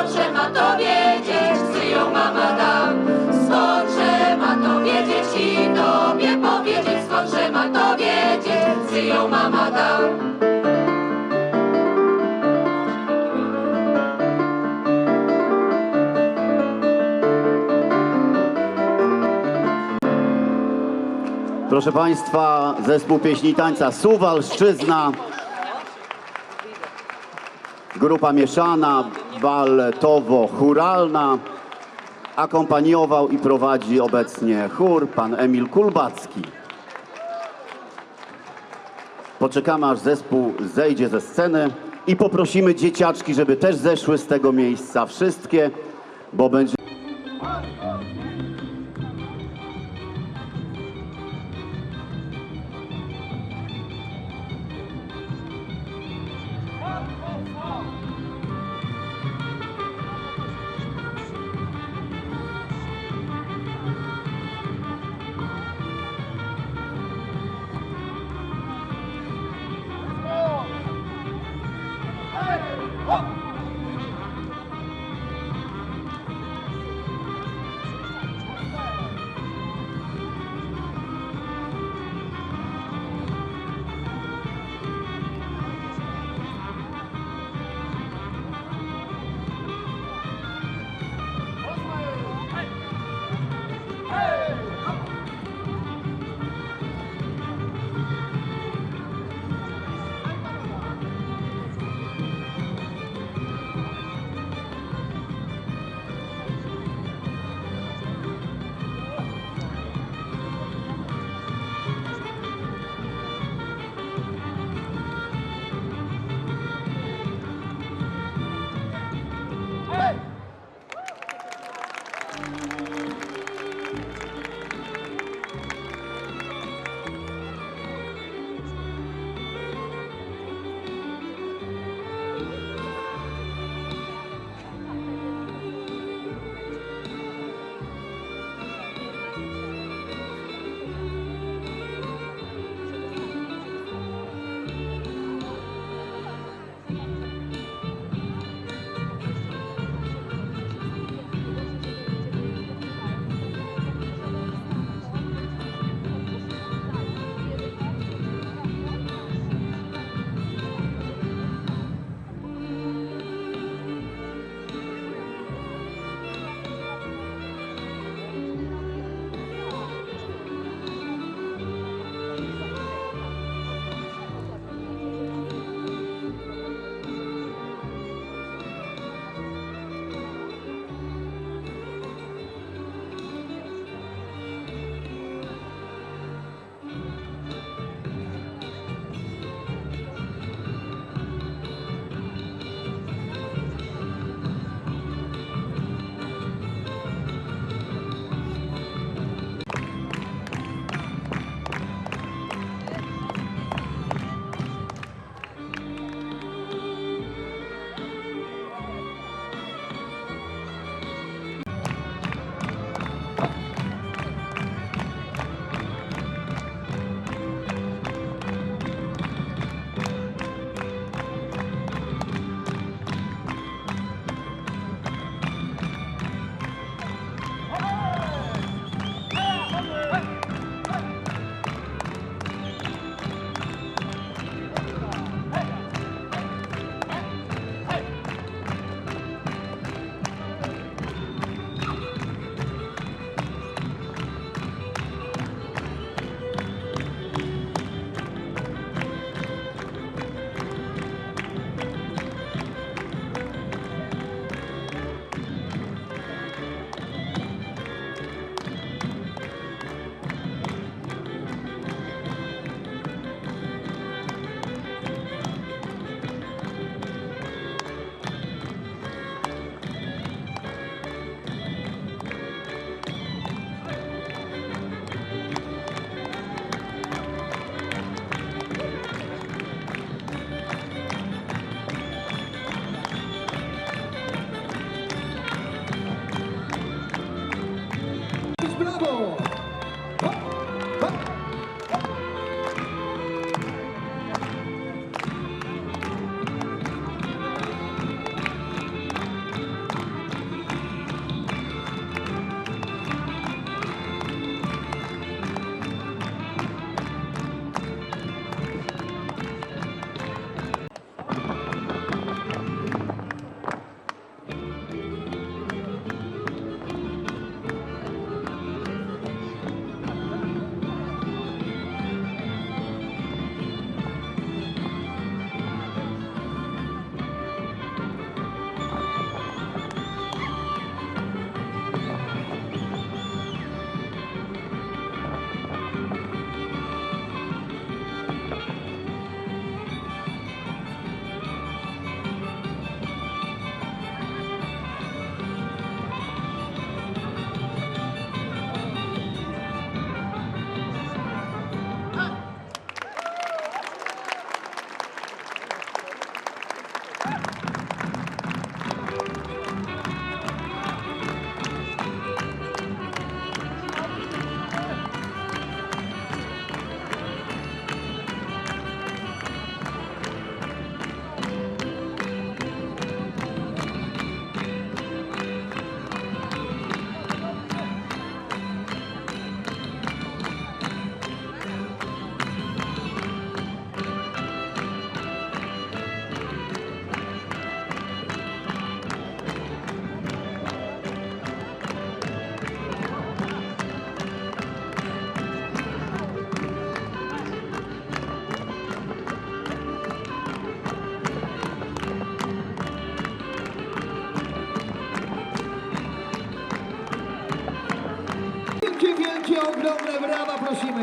skądże ma to wiedzieć, syją mama da. Skądże ma to wiedzieć i tobie powiedzieć, skądże ma to wiedzieć, syją mama da. Proszę Państwa, zespół pieśni tańca Suwalszczyzna, grupa mieszana, baletowo-churalna. Akompaniował i prowadzi obecnie chór pan Emil Kulbacki. Poczekamy aż zespół zejdzie ze sceny i poprosimy dzieciaczki, żeby też zeszły z tego miejsca. Wszystkie, bo będzie...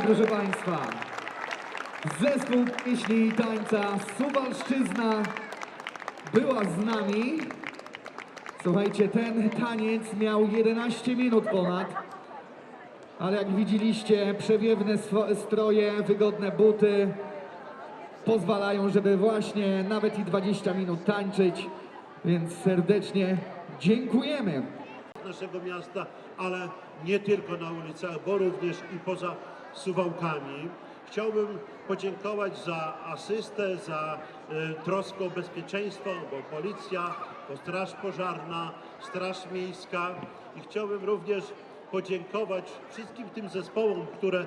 proszę Państwa. Zespół pieśni i tańca Suwalszczyzna była z nami. Słuchajcie, ten taniec miał 11 minut ponad. Ale jak widzieliście, przewiewne stroje, wygodne buty pozwalają, żeby właśnie nawet i 20 minut tańczyć. Więc serdecznie dziękujemy. naszego miasta, ale nie tylko na ulicach, bo również i poza Suwałkami. Chciałbym podziękować za asystę, za e, troskę o bezpieczeństwo, bo policja, bo straż pożarna, straż miejska i chciałbym również podziękować wszystkim tym zespołom, które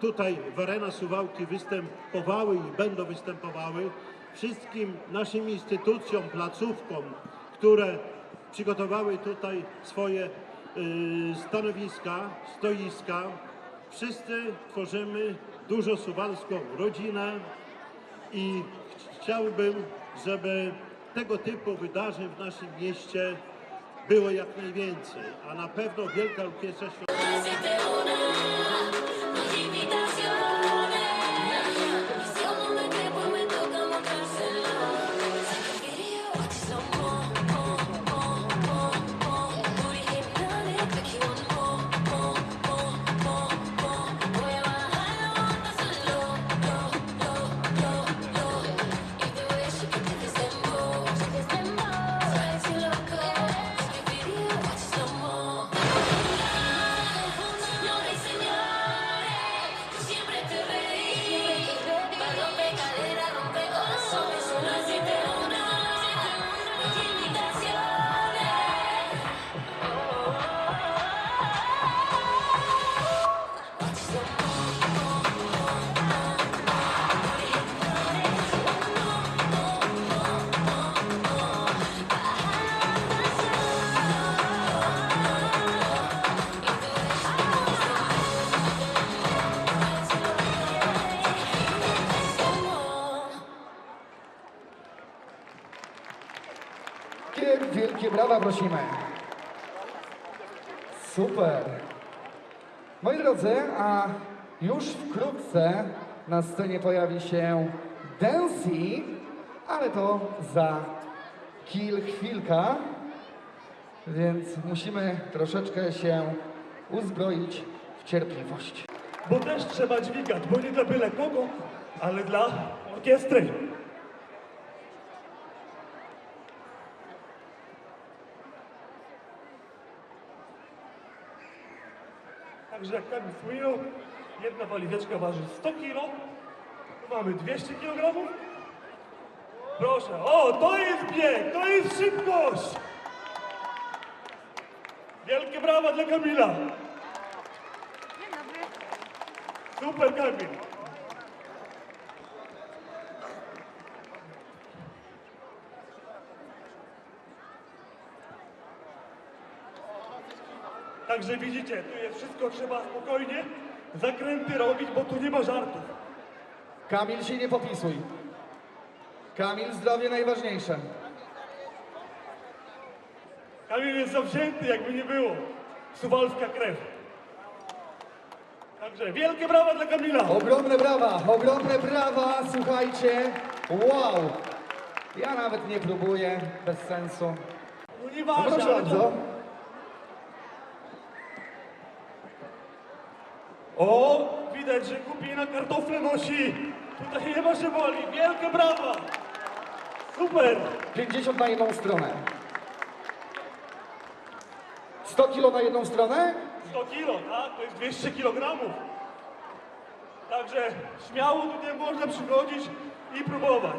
tutaj w Arena Suwałki występowały i będą występowały, wszystkim naszym instytucjom, placówkom, które przygotowały tutaj swoje y, stanowiska, stoiska. Wszyscy tworzymy dużo suwalską rodzinę i ch- chciałbym, żeby tego typu wydarzeń w naszym mieście było jak najwięcej, a na pewno Wielka Orkiestra Świąteczna prosimy. Super. Moi drodzy, a już wkrótce na scenie pojawi się Dancy, ale to za kil, chwilka, więc musimy troszeczkę się uzbroić w cierpliwość. Bo też trzeba dźwigać, bo nie dla byle kogo, ale dla orkiestry. Także jak tam wspominał, jedna walizeczka waży 100 kg, tu mamy 200 kg. Proszę, o, to jest bieg, to jest szybkość! Wielkie brawa dla Kamila! Super Kamil! Także widzicie, tu jest wszystko trzeba spokojnie, zakręty robić, bo tu nie ma żartów. Kamil się nie popisuj. Kamil, zdrowie najważniejsze. Kamil jest zawzięty, jakby nie było. Suwalska krew. Także wielkie brawa dla Kamila! Ogromne brawa, ogromne brawa, słuchajcie. Wow. Ja nawet nie próbuję, bez sensu. No No proszę bardzo. O, widać, że kupi na kartofle nosi. Tutaj nie ma się boli. Wielkie brawa! Super! 50 na jedną stronę. 100 kilo na jedną stronę? 100 kilo, tak? To jest 200 kilogramów. Także śmiało tutaj można przychodzić i próbować.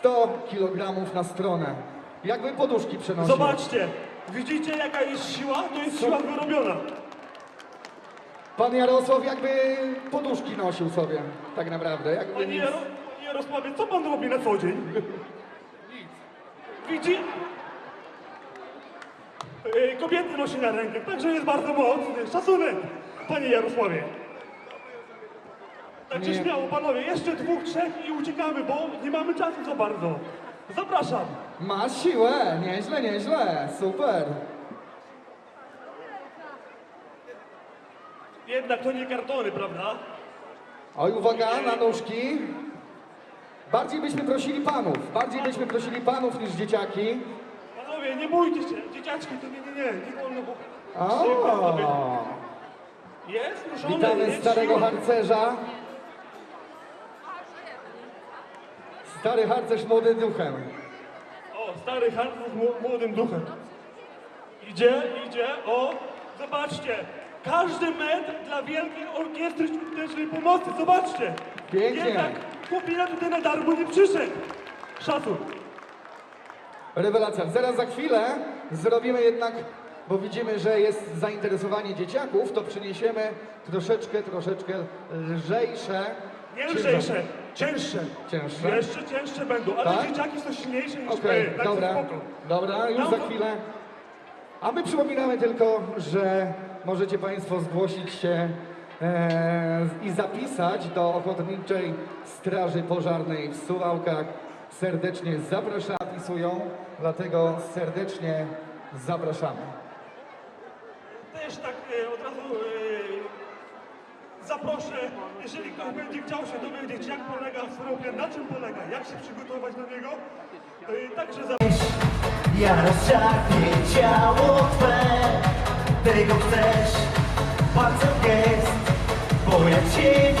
100 kilogramów na stronę. Jakby poduszki przenosił. Zobaczcie, widzicie jaka jest siła? To jest siła wyrobiona. Pan Jarosław jakby poduszki nosił sobie, tak naprawdę. Jakby Panie, nic. Jaro, panie Jarosławie, co pan robi na co dzień? Widzi? Yy, Kobiety nosi na rękach, także jest bardzo mocny. Szacunek, panie Jarosławie. Także Nie. śmiało, panowie, jeszcze dwóch, trzech i uciekamy, bo nie mamy czasu za bardzo. Zapraszam. Ma siłę, nieźle, nieźle, super. jednak to nie kartony, prawda? Oj, uwaga, na nóżki. Bardziej byśmy prosili panów, bardziej byśmy prosili panów niż dzieciaki. Panowie, nie bójcie się, dzieciaczki, to nie, nie, nie, nie wolno, bo... O, Jest ruszone, witamy starego harcerza. Stary harcerz młody duchem. O, stary harcerz młodym duchem. Idzie, idzie, o, zobaczcie. Każdy metr dla Wielkiej Orkiestry Świątecznej Pomocy, zobaczcie. Pięknie. Jednak chłopina tutaj na darmo nie przyszedł. Szacun. Rewelacja. Zaraz za chwilę zrobimy jednak, bo widzimy, że jest zainteresowanie dzieciaków, to przyniesiemy troszeczkę, troszeczkę lżejsze. Nie lżejsze, cięższe. Cięższe? Jeszcze cięższe będą, ale Tak? dzieciaki są silniejsze niż Okej, my, także dobra, spoko. dobra, już za chwilę. A my przypominamy tylko, że możecie Państwo zgłosić się e, i zapisać do Ochotniczej Straży Pożarnej w Suwałkach. Serdecznie zapraszamy, zapisują, dlatego serdecznie zapraszamy. Też tak e, od razu e, zaproszę, jeżeli ktoś będzie chciał się dowiedzieć, jak polega srobię, na czym polega, jak się przygotować do niego, e, także zapraszam. Ja rozczarpię ciało Twe Tego chcesz, bardzo jest Bo ja chcę